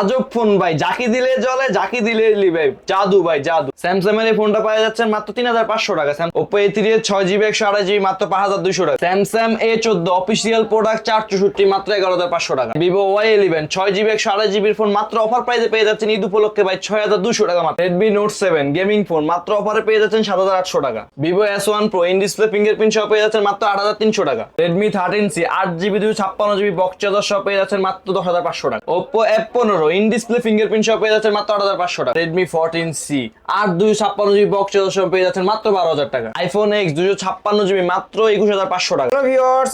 আজব ফোন ভাই জাকি দিলে চলে জাকি দিলে লিবে। জাদু ভাই, জাদু। স্যামসাং এর এই ফোনটা পাওয়া যাচ্ছে মাত্র তিন হাজার পাঁচশো টাকা। ওপো এ থ্রি ছয় জিবি একশো আড়াই জিবি মাত্র পাঁচ হাজার দুশো টাকা। স্যামসাং এ চোদ্দ অফিসিয়াল প্রোডাক্ট চার চৌষট্টি, মাত্র এগারো হাজার পাঁচশো টাকা। ভিভো ওয়াই ইলেভেন ছয় জিবি একশো আড়াই জিবির ফোন মাত্র অফার প্রাইসে পেয়ে যাচ্ছেন ঈদ উপলক্ষে ভাই ছয় হাজার দুশো টাকা মাত্র। Redmi Note seven gaming phone মাত্র অফারে পেয়ে যাচ্ছেন সাত হাজার আটশো টাকা। Vivo S one Pro in display fingerprint সহ পেয়ে যাচ্ছেন মাত্র আট হাজার তিনশো টাকা। রেডমি থার্টিন সি আট জিবি দুশো ছাপ্পান্ন জিবি বক্স চার্জার সহ পেয়ে যাচ্ছেন মাত্র দশ হাজার পাঁচশো টাকা। ওপো এফ পনেরো ইন ডিসপ্লে ফিঙ্গারপ্রিন্ট সহ পেয়ে যাচ্ছেন মাত্র আট হাজার রেডমি ফোরটিন সি আট দুশো ছাপ্পান্ন জিবি বক্স সহ পেয়ে যাচ্ছেন মাত্র বারো হাজার টাকা। আইফোন এক্স দুশো ছাপ্পান্ন জিবি মাত্র একুশ হাজার পাঁচশো টাকা। ভিউয়ার্স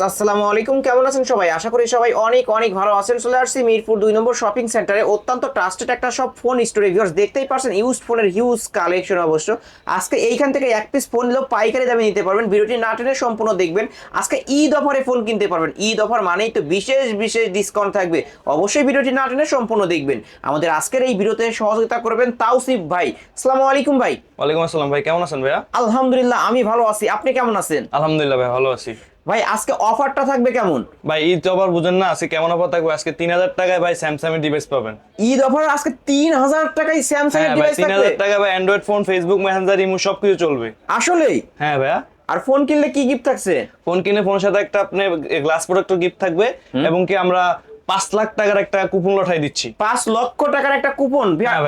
আলাইকুম। কেমন আছেন সবাই? আশা করি সবাই অনেক অনেক ভালো আছেন। চলে আসছি মিরপুর দুই নম্বর শপিং সেন্টারে অত্যন্ত ট্রাস্টেড একটা সব ফোন ভিউয়ার্স দেখতেই পারছেন ইউজ ফোনের হিউজ কালেকশন অবশ্য। আজকে এইখান থেকে এক পিস ফোন নিলেও পাইকারি দামে নিতে পারবেন। ভিডিওটি না টেনে সম্পূর্ণ দেখবেন। আজকে ঈদ অফারে ফোন কিনতে পারবেন। ঈদ অফার মানেই তো বিশেষ বিশেষ ডিসকাউন্ট থাকবে। অবশ্যই ভিডিওটি না টেনে সম্পূর্ণ দেখবেন। আমাদের আজকের এই ভিডিওতে সহযোগিতা করবেন তাওসিফ ভাই। আসসালামু আলাইকুম ভাই। ওয়ালাইকুম আসসালাম ভাই কেমন আছেন ভাইয়া? আলহামদুলিল্লাহ আমি ভালো আছি। আপনি কেমন আছেন? আলহামদুলিল্লাহ ভাই ভালো আছি। ভাই আজকে অফারটা থাকবে কেমন? ভাই ঈদ আবার বুঝেন না আজকে কেমন অফার থাকবে? আজকে তিন হাজার টাকায় ভাই স্যামসাং এর ডিভাইস পাবেন। ঈদ অফার আজকে তিন হাজার টাকায় স্যামসাং এর হ্যাঁ ডিভাইস তিন থাকবে? হাজার টাকা ভাই Android phone Facebook Messenger imo সবকিছু চলবে। আসলেই? হ্যাঁ ভাইয়া। আর ফোন কিনলে কি গিফট থাকছে? ফোন কিনে ফোনের সাথে একটা আপনি গ্লাস প্রোডাক্টও গিফট থাকবে। এবং কি আমরা পাঁচ লাখ টাকার একটা কুপন লঠাই দিচ্ছি। পাঁচ লক্ষ টাকার একটা কুপন হ্যাঁ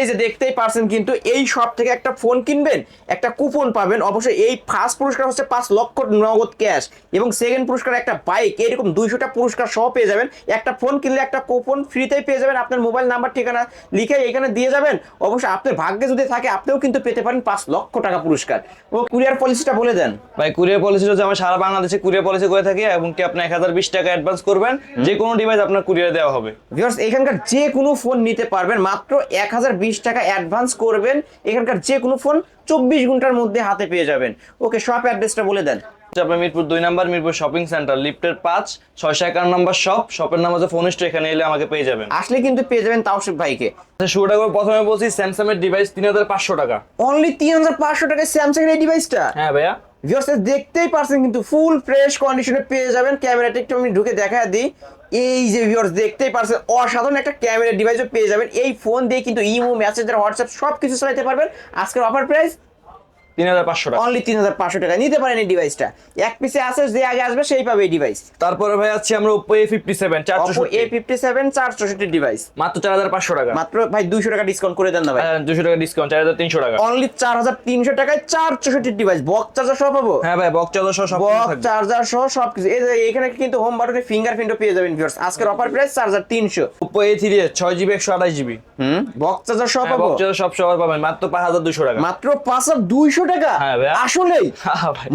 এই যে দেখতেই পারছেন কিন্তু এই শপ থেকে একটা ফোন কিনবেন একটা কুপন পাবেন। অবশ্যই এই ফার্স্ট পুরস্কার হচ্ছে পাঁচ লক্ষ নগদ ক্যাশ এবং সেকেন্ড পুরস্কার একটা বাইক এরকম দুইশোটা পুরস্কার সহ পেয়ে যাবেন। একটা ফোন কিনলে একটা কুপন ফ্রিতেই পেয়ে যাবেন আপনার মোবাইল নাম্বার ঠিকানা লিখে এখানে দিয়ে যাবেন। অবশ্যই আপনার ভাগ্যে যদি থাকে আপনিও কিন্তু পেতে পারেন পাঁচ লক্ষ টাকা পুরস্কার। ও কুরিয়ার পলিসিটা বলে দেন। ভাই কুরিয়ার পলিসি হচ্ছে আমরা সারা বাংলাদেশে কুরিয়ার পলিসি করে থাকি এবং কি আপনি এক হাজার বিশ টাকা অ্যাডভান্স করবেন? যে কোনো ডিভাইস আপনার কুরিয়ার দেওয়া হবে। ভিউয়ার্স এখানকার যে কোনো ফোন নিতে পারবেন, মাত্র এক হাজার বিশ টাকা অ্যাডভান্স করবেন। এখানকার যে কোনো ফোন চব্বিশ ঘণ্টার মধ্যে হাতে পেয়ে যাবেন। ওকে শপ অ্যাড্রেসটা বলে দেন। হচ্ছে আপনার মিরপুর দুই নাম্বার মিরপুর শপিং সেন্টার লিফটের পাঁচ ছয়শো একান্ন নাম্বার শপ শপের নাম হচ্ছে এখানে এলে আমাকে পেয়ে যাবেন। আসলে কিন্তু পেয়ে যাবেন ভাইকে। আচ্ছা শুরুটা করে প্রথমে বলছি স্যামসাং এর ডিভাইস তিন হাজার পাঁচশো টাকা। অনলি তিন হাজার পাঁচশো টাকায় স্যামসাং এর ডিভাইসটা হ্যাঁ ভাইয়া। ভিউয়ার্স দেখতেই পারছেন কিন্তু ফুল ফ্রেশ কন্ডিশনে পেয়ে যাবেন। ক্যামেরাটা একটু আমি ঢুকে দেখা দিই। এই যে ভিউয়ার্স দেখতেই পারছেন অসাধারণ একটা ক্যামেরা ডিভাইসও পেয়ে যাবেন। এই ফোন দিয়ে কিন্তু ইমো মেসেঞ্জার হোয়াটসঅ্যাপ সব কিছু চালাতে পারবেন। আজকের অফার প্রাইস তিন হাজার পাঁচশো টাকা। অনলি তিন হাজার পাঁচশো টাকা। নিতে পারেন এই ডিভাইসটা এক পিসে আছে যে আগে আসবে সেই পাবে এই ডিভাইস তারপরে ভাই আছে আমরা ডিভাইস মাত্র চার হাজার পাঁচশো টাকা। মাত্র ভাই টাকা ডিসকাউন্ট করে দেন না ভাই। দুশো টাকা ডিসকাউন্ট চার হাজার তিনশো টাকা। অনলি চার হাজার তিনশো টাকায় চার চৌষট্টি ডিভাইস বক্স চার্জার সহ পাবো? হ্যাঁ ভাই বক্স চার্জার সহ সব বক্স চার্জার সহ সবকিছু। এই যে এখানে কিন্তু হোম বাটনে ফিঙ্গারপ্রিন্টও পেয়ে যাবেন ভিউয়ার্স আজকের অফার প্রাইস চার হাজার তিনশো। ওপো এ থ্রি ছয় জিবি একশো আঠাশ জিবি হুম? বক্স চার্জার সহ পাবো? বক্স চার্জার সব সবার পাবেন মাত্র পাঁচ হাজার দুশো টাকা। মাত্র পাঁচ হাজার দুইশো টাকা? হ্যাঁ আসলেই।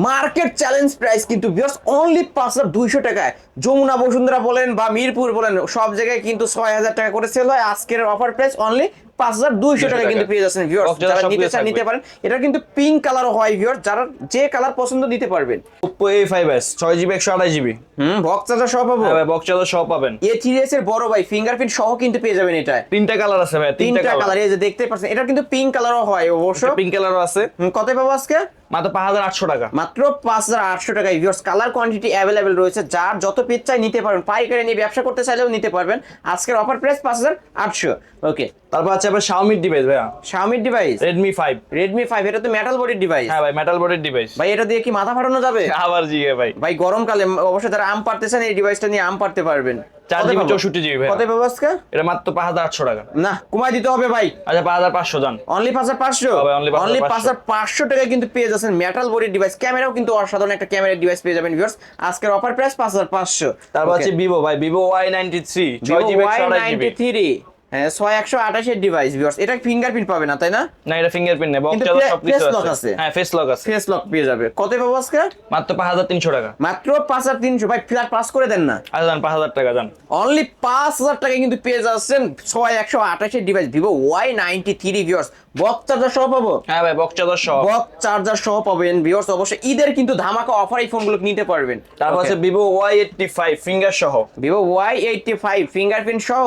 মার্কেট চ্যালেঞ্জ প্রাইস কিন্তু বিকজ অনলি পাঁচ হাজার দুইশো টাকায়। যমুনা বসুন্ধরা বলেন বা মিরপুর বলেন সব জায়গায় কিন্তু ছয় হাজার টাকা করে সেল হয়। আজকের অফার প্রাইস অনলি পাঁচ হাজার দুইশো টাকা। কিন্তু পেয়ে যাচ্ছেন ভিউয়ার যারা নিতে চান নিতে পারেন। এটা কিন্তু পিঙ্ক কালার হয় ভিউয়ার যারা যে কালার পছন্দ নিতে পারবেন। ওপো এ ফাইভ এস ছয় জিবি একশো আঠাশ জিবি হুম বক্স চার্জার সহ পাবো? হ্যাঁ বক্স চার্জার সহ পাবেন। এ থ্রি এস এর বড় ভাই ফিঙ্গারপ্রিন্ট সহ কিন্তু পেয়ে যাবেন এটা। তিনটা কালার আছে ভাই তিনটা কালার এই যে দেখতে পাচ্ছেন এটা কিন্তু পিঙ্ক কালারও হয় অবশ্য। পিঙ্ক কালারও আছে। হুম, কত পাবো আজকে? মাত্র পাঁচ হাজার আটশো টাকা। মাত্র পাঁচ হাজার আটশো টাকায় ভিউয়ার্স কালার কোয়ান্টিটি অ্যাভেলেবেল রয়েছে। যার যত পিস চাই নিতে পারবেন। পাইকারি নিয়ে ব্যবসা করতে চাইলেও নিতে পারবেন। আজকের অফার প্রাইস পাঁচ হাজার আটশো। ওকে তারপর আছে আবার শাওমির ডিভাইস ভাইয়া। শাওমির device Redmi five Redmi five এটা তো মেটাল বডির ডিভাইস হ্যাঁ ভাই মেটাল বোর্ডের ডিভাইস ভাই এটা দিয়ে কি মাথা ফাটানো যাবে? আবার জিগে ভাই। ভাই গরমকালে অবশ্যই তারা আম পারতেছেন এই ডিভাইসটা নিয়ে আম পারতে পারবেন। চার জিবি চৌষট্টি জিবি ভাই কত পাবো আজকে? এটা মাত্র পাঁচ হাজার আটশো টাকা। না কমাই দিতে হবে ভাই। আচ্ছা পাঁচ হাজার পাঁচশো জান। অনলি পাঁচ হাজার পাঁচশো? হবে, only 5,500 অনলি পাঁচ হাজার পাঁচশো টাকা কিন্তু পেয়ে যাচ্ছেন মেটাল বডি ডিভাইস ক্যামেরাও কিন্তু অসাধারণ একটা ক্যামেরার ডিভাইস পেয়ে যাবেন ভিউয়ার্স আজকের অফার প্রাইস পাঁচ হাজার পাঁচশো। তারপর ভিভো ভাই Vivo Y ninety three GB হ্যাঁ ছয় একশো আঠাশের ডিভাইস ভিউয়ার্স এটা ফিঙ্গারপ্রিন্ট পাবে না তাই না? না এটা ফিঙ্গারপ্রিন্ট নেই বক্স সব কিছু আছে। হ্যাঁ ফেস লক আছে। ফেস লক পেয়ে যাবে। কত পাবো আজকে? মাত্র পাঁচ হাজার তিনশো টাকা। মাত্র পাঁচ হাজার তিনশো। ভাই ফ্ল্যাট পাস করে দেন না। আচ্ছা পাঁচ হাজার টাকা জান অনলি পাঁচ হাজার টাকায় কিন্তু পেয়ে যাচ্ছেন ছয় একশো আঠাশের device Vivo Y ninety three viewers box charger সহ পাবো? হ্যাঁ ভাই বক্স চার্জার সব বক্স চার্জার সহ পাবেন ভিউয়ার্স অবশ্যই ঈদের কিন্তু ধামাকা অফার এই ফোনগুলো নিতে পারবেন। তারপর আছে Vivo Y eighty five finger সহ। Vivo Y eighty five fingerprint সহ।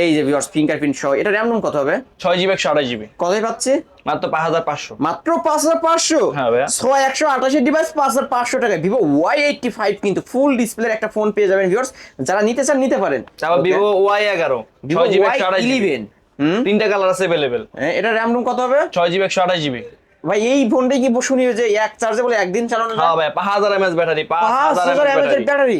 এই যে ভিউয়ার্স ফিঙ্গারপ্রিন্ট সহ এটা র্যাম রোম কত হবে? ছয় জিবি একশো আঠাশ জিবি কতই পাচ্ছি? মাত্র পাঁচ হাজার পাঁচশো। মাত্র পাঁচ হাজার পাঁচশো? হ্যাঁ ভাইয়া। ছয় একশো আঠাশি ডিভাইস পাঁচ হাজার পাঁচশো টাকা ভিভো ওয়াই এইটটি ফাইভ কিন্তু ফুল ডিসপ্লের একটা ফোন পেয়ে যাবেন ভিউয়ার্স যারা নিতে চান নিতে পারেন। তারপর ভিভো ওয়াই এগারো ভিভো ছয় জিবি ওয়াই একশো আঠাশ জিবি ইলেভেন হুম? তিনটা কালার আছে অ্যাভেলেবেল হ্যাঁ, এটা র্যাম রোম কত হবে? ছয় জিবি একশো আঠাশ জিবি ভাই এই ফোনটাই কি শুনি যে এক চার্জে বলে একদিন চালানো হ্যাঁ ভাই পাঁচ হাজার এমএস ব্যাটারি পাঁচ পাঁচ হাজার হাজার এমএস ব্যাটারি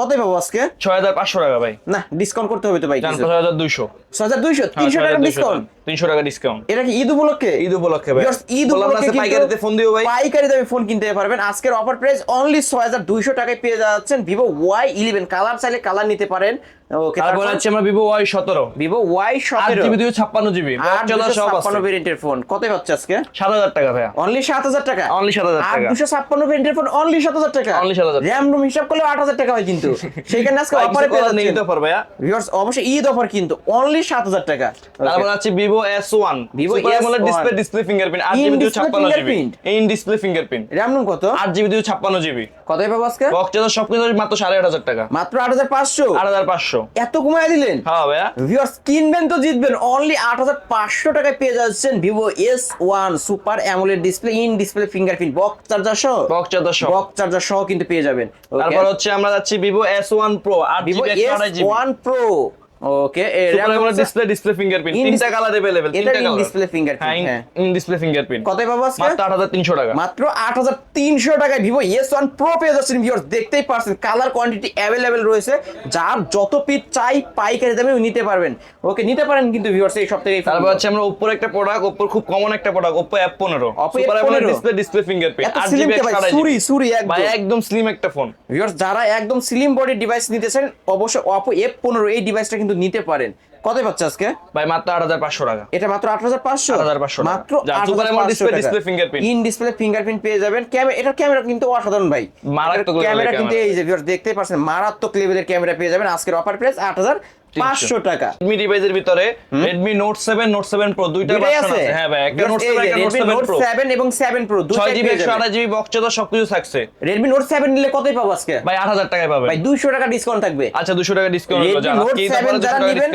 কতই পাবো আজকে? ছয় হাজার পাঁচশো টাকা ভাই। না ডিসকাউন্ট করতে হবে তো ভাই ছয় হাজার দুইশো। ছয় হাজার দুইশো? হ্যাঁ, তিনশো টাকা ডিসকাউন্ট তিনশো টাকা ডিসকাউন্ট এটা কি ঈদ উপলক্ষে? ঈদ উপলক্ষে ভাই। ঈদ উপলক্ষে পাইকারিতে ফোন দিও ভাই। পাইকারিতে দামে ফোন কিনতে পারবেন। আজকের অফার প্রাইস অনলি ছয় হাজার দুইশো টাকায় পেয়ে যাচ্ছেন ভিভো ওয়াই ইলেভেন কালার চাইলে কালার নিতে পারেন। তারপর হচ্ছে আমরা ভিভো ওয়াই সতেরো। ভিভো ওয়াই সতেরো? জিবি ছাপ্পান্ন জিবি দুশো ছাপ্পান্ন ভেরিয়েন্টের ফোন কত পাচ্ছে আজকে? সাত হাজার টাকা ভাইয়া। অনলি সাত হাজার টাকা? অনলি সাত হাজার আট টাকা দুশো ছাপ্পান্ন ভেরিয়েন্টের ফোন অনলি সাত হাজার টাকা? Only 7,000 র্যাম রুম হিসাব করলে আট হাজার টাকা হয় কিন্তু। সেখানে আজকে অফারে পেয়ে পর ভাইয়া। ভিউয়ার্স অবশ্যই ঈদ অফার কিন্তু অনলি সাত হাজার টাকা। তারপর আছে Vivo S one Vivo Vivo S1 display display fingerprint আট জিবি display ছাপ্পান্ন GB? In display fingerprint RAM room কত? আট জিবি দুই ছাপ্পান্ন জিবি। কতই পাবো আজকে? বক্স চার্জার সবকিছু মাত্র সাড়ে আট হাজার টাকা। মাত্র আট হাজার পাঁচশো? আট হাজার পাঁচশো। এত কমায় দিলেন? হ্যাঁ ভাইয়া। ভিউয়ার্স কিনবেন তো জিতবেন। অনলি আট হাজার পাঁচশো টাকায় পেয়ে যাচ্ছেন Vivo S one super AMOLED display in display fingerprint box charger সহ। বক্স চার্জার সহ। বক্স চার্জার সহ কিন্তু পেয়ে যাবেন। তারপর হচ্ছে আমরা যাচ্ছি Vivo S one pro R Vivo S one Pro Okay display display fingerprint In তিনটা dis- কালার अवेलेबल এটা তিনটা in কালার display fingerprint, হ্যাঁ হ্যাঁ। ইন ডিসপ্লে ফিঙ্গারপ্রিন্ট কতই পাবো আজকে মাত্র আট হাজার তিনশো টাকা মাত্র আট হাজার তিনশো টাকায় ভিভো এস ওয়ান প্রো পেয়ে যাচ্ছেন ভিউয়ার্স দেখতেই পারছেন কালার কোয়ান্টিটি অ্যাভেলেবেল রয়েছে যার যত পিস চাই পাইকারি দামে নিতে পারবেন ওকে নিতে পারেন কিন্তু ভিউয়ার্স এই সব থেকে তারপর হচ্ছে আমরা ওপ্পোর একটা প্রোডাক্ট ওপ্পোর খুব কমন একটা প্রোডাক্ট ওপ্পো এফ পনেরো Oppo super F15 AMOLED display display fingerprint এত আট slim জিবি কে ভাই, একশো আঠাশ সুরি, সুরি জিবি একদম। ভাই একদম স্লিম একটা ফোন ভিউয়ার্স যারা একদম স্লিম বডি ডিভাইস নিতেছেন অবশ্যই অপো এফ পনেরো এই ডিভাইসটা কিন্তু নিতে পারেন। কত পাচ্ছে আজকে? ভাই মাত্র আট হাজার পাঁচশো টাকা। এটা মাত্র আট হাজার পাঁচশো? 8,500 পাঁচশো মাত্র display fingerprint। In display fingerprint পেয়ে যাবেন। ক্যামেরা এটার ক্যামেরা কিন্তু অসাধারণ ভাই। মারাত্মক ক্যামেরা কিন্তু। এই যে দেখতে দেখতেই পাচ্ছেন মারাত্মক লেভেলের ক্যামেরা পেয়ে যাবেন। আজকের অফার প্রাইস আট হাজার পাঁচশো টাকা। রেডমি ডিভাইসের ভিতরে Redmi Note seven Note seven Pro দুইটা ভার্সন আছে? হ্যাঁ ভাই একটা নোট একটা নোট প্রো 7 এবং 7 একশো যাবেন। আঠাশ জিবি বক্স চার্জার সবকিছু থাকছে। Note 7 নিলে কতই পাবো আজকে? ভাই আট হাজার টাকায় পাবে ভাই 200 টাকা ডিসকাউন্ট থাকবে। আচ্ছা টাকা ডিসকাউন্ট হলো। আজকে 7 যারা নেবেন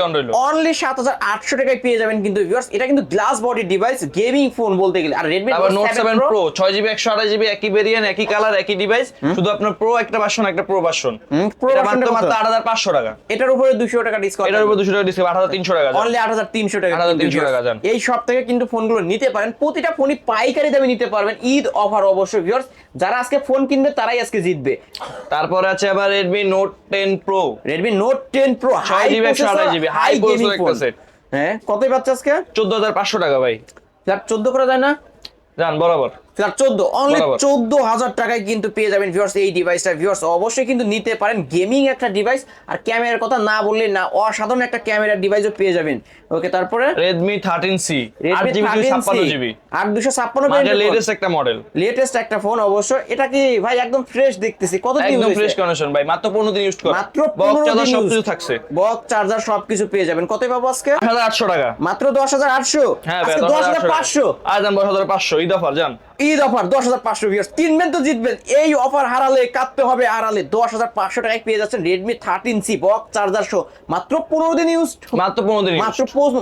অনলি 7800 টাকায় পেয়ে যাবেন কিন্তু ভিউয়ার্স এটা কিন্তু glass body device gaming phone বলতে গেলে। আর তারপর নোট 7 সেভেন প্রো ছয় জিবি একশো আঠাশ জিবি একই ভেরিয়েন্ট একই কালার একই ডিভাইস শুধু আপনার প্রো একটা ভার্সন একটা প্রো ভার্সন হুম, Pro এটা version টা মাত্র কত? মাত্র আট হাজার পাঁচশো টাকা। এটার উপরে 200 টাকা ডিসকাউন্ট এটার উপর দুশো টাকা ডিসকাউন্ট আট হাজার তিনশো টাকা অনলি 8300 টাকা 8300 টাকা viewers। এই সব থেকে কিন্তু ফোনগুলো নিতে পারেন। প্রতিটা ফোনই পাইকারি দামে নিতে পারবেন। ঈদ অফার অবশ্যই ভিউয়ার্স যারা আজকে ফোন কিনবে তারাই আজকে জিতবে। তারপরে আছে আবার Redmi Note 10 Pro ছয় হাই জিবি একশো আঠাশ জিবি হাই গেমিং ফোন হ্যাঁ কতই পাচ্ছে আজকে? চোদ্দ হাজার পাঁচশো টাকা ভাই। ফ্ল্যাট 14 করা যায় না? জান বরাবর। Flat 14 only. 14000 টাকায় কিন্তু পেয়ে যাবেন ভিউয়ার্স এই ডিভাইসটা ভিউয়ার্স অবশ্যই কিন্তু নিতে পারেন গেমিং একটা ডিভাইস আর ক্যামেরার কথা না বললে না অসাধারণ একটা ক্যামেরার ডিভাইসও পেয়ে যাবেন। ওকে তারপরে? রেডমি থার্টিন সি আট Redmi 13C ছাপ্পান্ন জিবি আর 256 লেটেস্ট একটা মডেল লেটেস্ট একটা ফোন অবশ্য এটা কি ভাই একদম ফ্রেশ দেখতেছি। কত দিন একদম? ফ্রেশ কন্ডিশন ভাই মাত্র পনেরো দিন ইউজ করা। মাত্র বক্স 15 চার্জার দিন সবকিছু। থাকছে। বক্স চার্জার সবকিছু পেয়ে যাবেন। কতই পাবো আজকে? আট আটশো টাকা। মাত্র দশ হাজার আটশো। হ্যাঁ আজকে হাজার পাঁচশো। আজ দাম দশ হাজার পাঁচশো। ঈদ অফার যান। ঈদ অফার দশ হাজার পাঁচশো ভিউয়ার্স কিনবেন তো জিতবেন। এই অফার হারালে কাটতে হবে হারালে দশ হাজার পাঁচশো টাকায় পেয়ে যাচ্ছেন Redmi thirteen C box charger show মাত্র পনেরো দিন ইউজ মাত্র পনেরো দিন মাত্র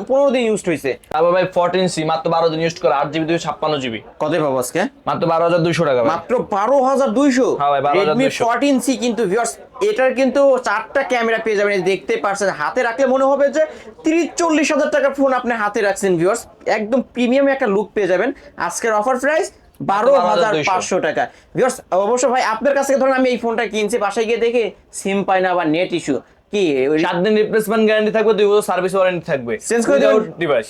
পনেরো দিন ইউজ হয়েছে তারপর ভাই ফোরটিন সি মাত্র বারো দিন ইউজ করে আট জিবি দুই ছাপ্পান্ন জিবি কতই পাবো আজকে? মাত্র বারো হাজার দুইশো টাকা মাত্র বারো হাজার দুইশো। ভাই, 12,200 রেডমি ফোরটিন সি কিন্তু ভিউয়ার্স এটার কিন্তু চারটা ক্যামেরা পেয়ে যাবেন। দেখতে পারছেন হাতে রাখলে মনে হবে যে তিরিশ চল্লিশ হাজার টাকার ফোন আপনি হাতে রাখছেন ভিউয়ার্স একদম প্রিমিয়াম একটা লুক পেয়ে যাবেন। আজকের অফার প্রাইস বারো হাজার পাঁচশো টাকা। ভিউয়ার্স অবশ্য ভাই আপনার কাছ থেকে ধরুন আমি এই ফোনটা কিনছি বাসায় গিয়ে দেখে সিম পাই না বা নেট ইস্যু কি সাত দিন রিপ্লেসমেন্ট গ্যারান্টি থাকবে দুই বছর সার্ভিস ওয়ারেন্টি থাকবে। Change করে দেবেন? ডিভাইস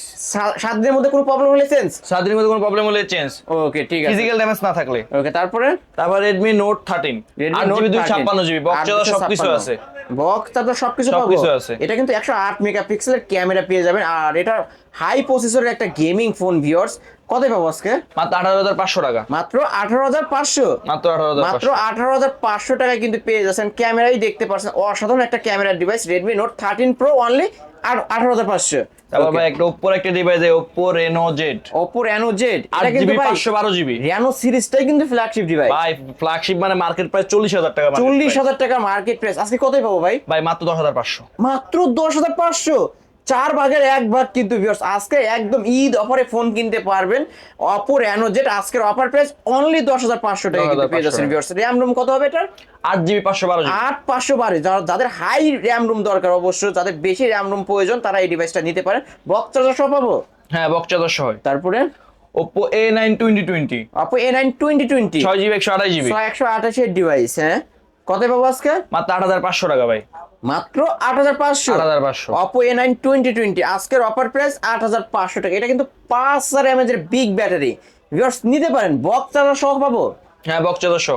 সাত দিনের মধ্যে কোনো প্রবলেম হলে চেঞ্জ সাত দিনের মধ্যে কোনো প্রবলেম হলে চেঞ্জ ওকে ঠিক আছে। ফিজিক্যাল ড্যামেজ না থাকলে। ওকে তারপরে? তারপর রেডমি নোট থার্টিন Redmi আট Note জিবি দুই 13 ছাপ্পান্ন জিবি বক্স চার্জার সবকিছু আছে। বক্স চার্জার সবকিছু পাবো। সবকিছু আছে। এটা কিন্তু একশো আট মেগাপিক্সেলের ক্যামেরা পেয়ে যাবেন। আর এটা হাই প্রসেসরের একটা গেমিং ফোন ভিউয়ার্স। কত পাবো আজকে? মাত্র আঠারো হাজার পাঁচশো টাকা। মাত্র আঠারো হাজার পাঁচশো? মাত্র আঠারো হাজার মাত্র আঠারো হাজার পাঁচশো টাকায় কিন্তু পেয়ে যাচ্ছেন ক্যামেরাই দেখতে পাচ্ছেন। অসাধারণ একটা camera device Redmi Note thirteen Pro only আর আঠারো হাজার পাঁচশো। তারপর ভাই একটা ওপ্পোর একটা device Oppo Reno Z Oppo Reno Z আট জিবি পাঁচশো বারো জিবি। রেনো সিরিজটাই কিন্তু ফ্ল্যাগশিপ ডিভাইস ভাই ফ্ল্যাগশিপ মানে মার্কেট প্রাইস চল্লিশ হাজার টাকা চল্লিশ হাজার টাকা মার্কেট প্রাইস আজকে কতই পাবো ভাই? ভাই মাত্র দশ হাজার পাঁচশো। মাত্র দশ হাজার পাঁচশো। চার ভাগের এক ভাগ কিন্তু ভিউয়ার্স আজকে একদম ঈদ অফারে ফোন কিনতে পারবেন। অপো রেনো জেড আজকের অফার প্রাইস অনলি দশ হাজার পাঁচশো টাকা কিন্তু পেয়ে যাচ্ছেন ভিউয়ার্স র্যাম রুম কত হবে এটার? আট জিবি পাঁচশো বারো আট পাঁচশো বারে যারা- যাদের হাই র্যাম রুম দরকার অবশ্য যাদের বেশি র্যাম রুম প্রয়োজন তারা এই ডিভাইসটা নিতে পারেন। বক্স চার্জার সব পাবো? হ্যাঁ বক্সা দশ হয় তারপরে? Oppo A nine twenty twenty Oppo A nine twenty twenty ছয় জিবি একশো আঠাশ জিবি ছয় একশো আঠাশের ডিভাইস হ্যাঁ। কত পাবো আজকে? মাত্র আট হাজার পাঁচশো টাকা ভাই। মাত্র আট হাজার পাঁচশো। আট হাজার পাঁচশো। Oppo A nine twenty twenty আজকের অফার প্রাইস আট হাজার পাঁচশো টাকা। এটা কিন্তু পাঁচ হাজার এমএজ এর বিগ ব্যাটারি ভিউয়ার্স নিতে পারেন। বক্স চার্জার সহ পাবো? হ্যাঁ বক্সা দশ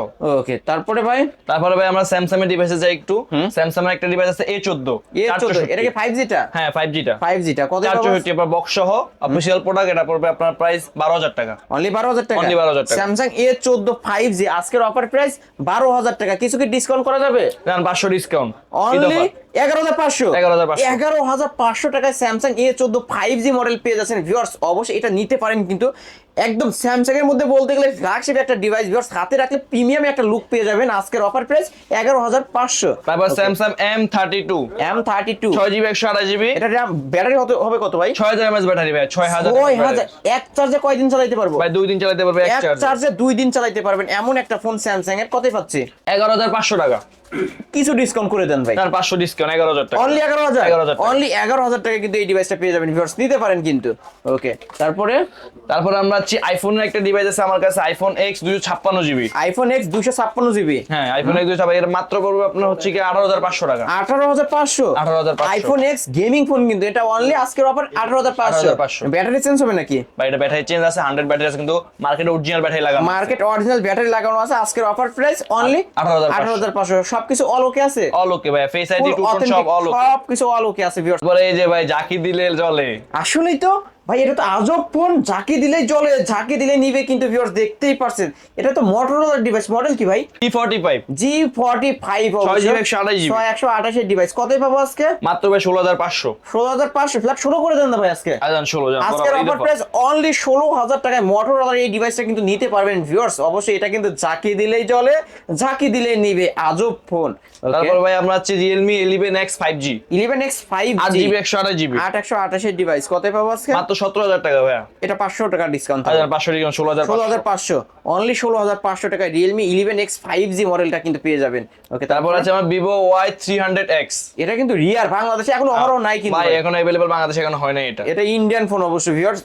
ওকে তারপরে ভাই? তারপরে ভাই আমরা স্যামসাং এর ডিভাইসে যাই একটু। স্যামসাং এর একটা ডিভাইস আছে এ চোদ্দ। এ চোদ্দ এটা কি ফাইভ জিটা হ্যাঁ ফাইভ জিটা ফাইভ জিটা কত চার চৌষট্টি আপনার বক্স সহ। অফিসিয়াল প্রোডাক্ট এটা পড়বে আপনার প্রাইস বারো হাজার টাকা। অনলি বারো হাজার টাকা? Only 12,000 টাকা। স্যামসাং এ চোদ্দ ফাইভ জি আজকের অফার প্রাইস বারো হাজার টাকা। কিছু কি ডিসকাউন্ট করা যাবে? দেন পাঁচশো ডিসকাউন্ট অনলি এগারো হাজার পাঁচশো। 11,500 এগারো হাজার পাঁচশো টাকায় স্যামসাং এ চোদ্দ ফাইভ জি মডেল পেয়ে যাচ্ছেন ভিউয়ার্স অবশ্যই এটা নিতে পারেন কিন্তু একদম স্যামসাং এর মধ্যে বলতে গেলে ফ্ল্যাগশিপ একটা ডিভাইস ভিউয়ার্স হাতে রাখলে প্রিমিয়াম একটা লুক পেয়ে যাবেন আজকের অফার প্রাইস এগারো হাজার পাঁচশো। তারপর Samsung M thirty two M thirty two ছয় জিবি একশো আঠাশ জিবি এটা ব্যাটারি হতে হবে কত ভাই? ছয় হাজার এমএস ব্যাটারি ভাই ছয় হাজার ছয় হাজার এক চার্জে কয়দিন চালাইতে পারব? ভাই দুই দিন চালাতে পারবে এক চার্জে দুই দিন চালাইতে পারবেন। এমন একটা ফোন স্যামসাং এর কতই পাচ্ছি? এগারো হাজার পাঁচশো টাকা। কিছু ডিসকাউন্ট করে দেন। ভাই। তার পাঁচশো ডিসকাউন্ট এগারো হাজার টাকা। অনলি 11,000 অনলি এগারো হাজার টাকা। কিন্তু এই ডিভাইসটা পেয়ে যাবেন ভিউয়ার্স নিতে পারেন কিন্তু। ওকে তারপরে? তারপর আমরা হচ্ছে আইফোনের একটা ডিভাইস আছে আমার কাছে আইফোন এক্স দুশো ছাপ্পান্ন জিবি আইফোন এক্স দুশো ছাপ্পান্ন জিবি হ্যাঁ আইফোন এক্স দুশো ছাপ্পান্ন এর মাত্র পড়বে আপনার হচ্ছে কি আঠারো হাজার পাঁচশো টাকা। আঠারো হাজার পাঁচশো? 18,500 আইফোন এক্স গেমিং ফোন কিন্তু এটা অনলি আজকের অফার আঠারো হাজার পাঁচশো। 18,500 ব্যাটারি চেঞ্জ হবে নাকি? এটা ব্যাটারি চেঞ্জ আছে হান্ড্রেড ব্যাটারি আছে কিন্তু মার্কেটে অরিজিনাল ব্যাটারি লাগানো মার্কেট অরিজিনাল ব্যাটারি লাগানো আছে আজকের অফার প্রাইস অনলি 18,500 আঠারো হাজার পাঁচশো। সবকিছু অল ওকে আছে? অল ওকে ভাই ফেস আইডি টু সব অল ওকে সবকিছু অল ওকে আছে ভিউয়ার্স বলে এই যে ভাই জাকি দিলে জলে আসলেই তো ভাই এটা তো আজব ফোন। ঝাঁকি দিলেই চলে ঝাঁকি দিলে নিবে কিন্তু ভিউয়ার্স দেখতেই পারছেন। এটা তো মোটরোলার ডিভাইস মডেল কি ভাই? T forty five G forty five ছয় GB, 128 GB ছয় একশো আঠাশের ডিভাইস কতই পাবো আজকে? মাত্র ভাই ষোলো হাজার পাঁচশো। ষোলো হাজার পাঁচশো। ফ্ল্যাট শুরু করে দেন না ভাই আজকে। আজান ষোলো আজকের অফার প্রাইস অনলি ষোলো হাজার টাকায় মোটরোলার এই ডিভাইসটা কিন্তু নিতে পারবেন ভিউয়ার্স অবশ্যই এটা কিন্তু ঝাঁকি দিলেই চলে ঝাঁকি দিলেই নিবে। আজব ফোন। তারপর ভাই আমরা হচ্ছে Realme eleven X five G eleven X five GB একশো আঠাশ জিবি আট একশো আঠাশের ডিভাইস কতই পাবো আজকে? মাত্র সতেরো হাজার টাকা ভাইয়া। এটা পাঁচশো টাকা ডিসকাউন্ট হাজার পাঁচশো টাকা ষোলো হাজার ষোলো হাজার পাঁচশো অনলি ষোলো হাজার পাঁচশো টাকায় Realme eleven X five G মডেলটা কিন্তু পেয়ে যাবেন। ওকে তারপর আছে আমার Vivo Y three hundred X এটা কিন্তু রিয়ার বাংলাদেশে এখন অহরহ নাই কিন্তু ভাই। এখন অ্যাভেলেবল বাংলাদেশে এখন হয় না এটা। এটা ইন্ডিয়ান ফোন অবশ্য ভিউয়ার্স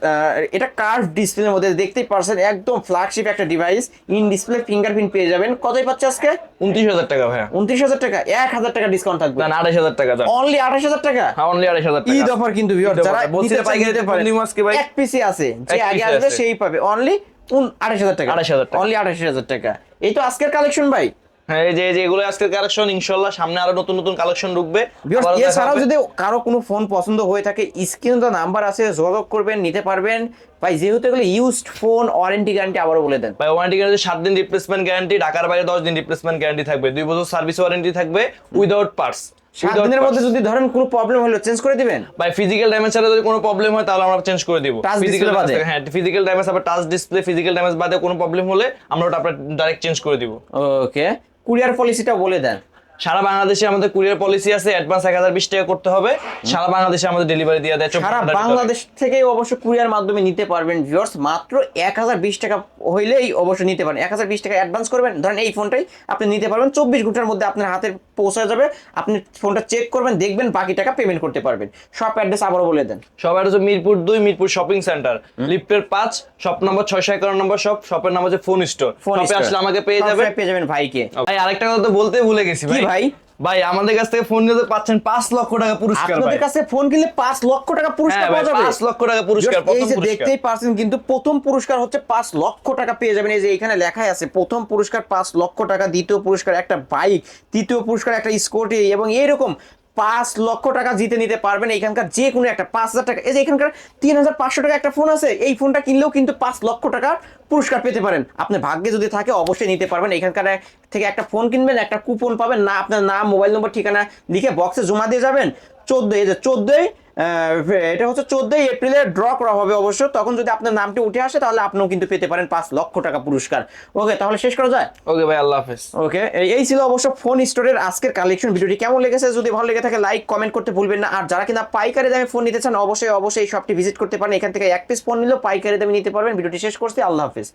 এটা কার্ভ ডিসপ্লের মধ্যে দেখতেই পারছেন একদম ফ্ল্যাগশিপ একটা ডিভাইস ইন ডিসপ্লে ফিঙ্গারপ্রিন্ট পেয়ে যাবেন। কতই পাচ্ছে আজকে? উনত্রিশ হাজার টাকা ভাইয়া। উনত্রিশ হাজার টাকা এক হাজার টাকা ডিসকাউন্ট থাকবে। না আড়াইশ হাজার টাকা অনলি আঠাশ হাজার টাকা? হ্যাঁ অনলি আড়াইশ হাজার টাকা। ঈদ অফার কিন্তু ভিউয়ার ঈদ offer। যারা বলছি নিতে আজকে ভাই। এক পিসি আছে। যে আগে আসবে সেই পাবে। অনলি আঠাশ হাজার টাকা। 28,000 টাকা। অনলি আঠাশ হাজার টাকা। এই তো আজকের কালেকশন ভাই? হ্যাঁ যে আজকের কালেকশন ইনশাল্লাহ সামনে আরও নতুন নতুন কালেকশন ঢুকবে। এছাড়াও যদি কারও কোনো ফোন পছন্দ হয়ে থাকে স্ক্রিনে তো নাম্বার আছে যোগাযোগ করবেন নিতে পারবেন। ভাই যেহেতু এগুলো ইউজড ফোন ওয়ারেন্টি গ্যারান্টি আবারও বলে দেন। ভাই ওয়ারেন্টি গ্যারান্টি সাত দিন রিপ্লেসমেন্ট গ্যারান্টি ঢাকার বাইরে দশ দিন রিপ্লেসমেন্ট গ্যারান্টি থাকবে। দুই বছর সার্ভিস ওয়ারেন্টি থাকবে উইদাউট পার্টস সাত দিনের মধ্যে যদি ধরেন কোনো প্রবলেম হলো চেঞ্জ করে দিবেন? ভাই ফিজিক্যাল ড্যামেজ ছাড়া যদি কোনো প্রবলেম হয় তাহলে আমরা চেঞ্জ করে দিব। ফিজিক্যাল বাদে? হ্যাঁ ফিজিক্যাল ড্যামেজ আবার টাচ ডিসপ্লে ফিজিক্যাল ড্যামেজ বাদে কোনো প্রবলেম হলে আমরা ওটা আপনার ডাইরেক্ট চেঞ্জ করে দিব। ওকে কুরিয়ার পলিসিটা বলে দেন। সারা বাংলাদেশে আমাদের কুরিয়ার পলিসি আছে অ্যাডভান্স এক হাজার বিশ টাকা করতে হবে। সারা বাংলাদেশে আমাদের ডেলিভারি দিয়ে দেয় সারা বাংলাদেশ থেকেই অবশ্য কুরিয়ার মাধ্যমে নিতে পারবেন ভিউয়ার্স মাত্র এক হাজার বিশ টাকা হইলেই অবশ্য নিতে পারেন। এক হাজার বিশ টাকা অ্যাডভান্স করবেন ধরেন এই ফোনটাই আপনি নিতে পারবেন চব্বিশ ঘণ্টার মধ্যে আপনার হাতে পৌঁছে যাবে আপনি ফোনটা চেক করবেন দেখবেন বাকি টাকা পেমেন্ট করতে পারবেন। সব অ্যাড্রেস আবারও বলে দেন। সবার হচ্ছে মিরপুর দুই মিরপুর শপিং সেন্টার লিফটের পাঁচ শপ নম্বর ছয়শো একান্ন নম্বর শপ শপের নাম হচ্ছে ফোন স্টোর ফোন আসলে আমাকে পেয়ে যাবে পেয়ে যাবেন ভাইকে। ভাই আরেকটা কথা তো বলতে ভুলে গেছি কি ভাই? ভাই আমাদের কাছ থেকে ফোন নিতে পাচ্ছেন পাঁচ লক্ষ টাকা পুরস্কার আপনাদের কাছে ফোন কিনলে পাঁচ লক্ষ টাকা পুরস্কার হ্যাঁ পাওয়া যাবে। পাঁচ লক্ষ টাকা পুরস্কার এই যে দেখতেই পারছেন কিন্তু প্রথম পুরস্কার হচ্ছে পাঁচ লক্ষ টাকা পেয়ে যাবেন। এই যে এখানে লেখাই আছে প্রথম পুরস্কার পাঁচ লক্ষ টাকা দ্বিতীয় পুরস্কার একটা বাইক তৃতীয় পুরস্কার একটা স্কুটি এবং এইরকম পাঁচ লক্ষ টাকা জিতে নিতে পারবেন এখানকার যে কোনো একটা, পাঁচ হাজার টাকা। এই যে এখানকার তিন হাজার পাঁচশো টাকা একটা ফোন আছে, এই ফোনটা কিনলেও কিন্তু পাঁচ লক্ষ টাকার পুরস্কার পেতে পারেন। আপনি ভাগ্যে যদি থাকে অবশ্যই নিতে পারবেন। এখানকার থেকে একটা ফোন কিনবেন, একটা কুপন পাবেন। না, আপনার নাম মোবাইল নম্বর ঠিকানা লিখে বক্সে জমা দিয়ে যাবেন। চোদ্দ এই যে চোদ্দই এটা হচ্ছে চোদ্দই এপ্রিলে ড্র করা হবে অবশ্য। তখন যদি আপনার নামটি উঠে আসে তাহলে আপনিও কিন্তু পেতে পারেন পাঁচ লক্ষ টাকা পুরস্কার। ওকে তাহলে শেষ করা যায়? ওকে ভাই আল্লাহ হাফেজ। ওকে এই ছিল অবশ্য ফোন স্টোরের আজকের কালেকশন ভিডিওটি কেমন লেগেছে? যদি ভালো লেগে থাকে লাইক কমেন্ট করতে ভুলবেন না। আর যারা কিনা পাইকারি দামে ফোন নিতে চান অবশ্যই অবশ্যই এই শপটি ভিজিট করতে পারেন। এখান থেকে এক পিস ফোন নিলেও পাইকারি দামে নিতে পারবেন। ভিডিওটি শেষ করছি আল্লাহ হাফিজ।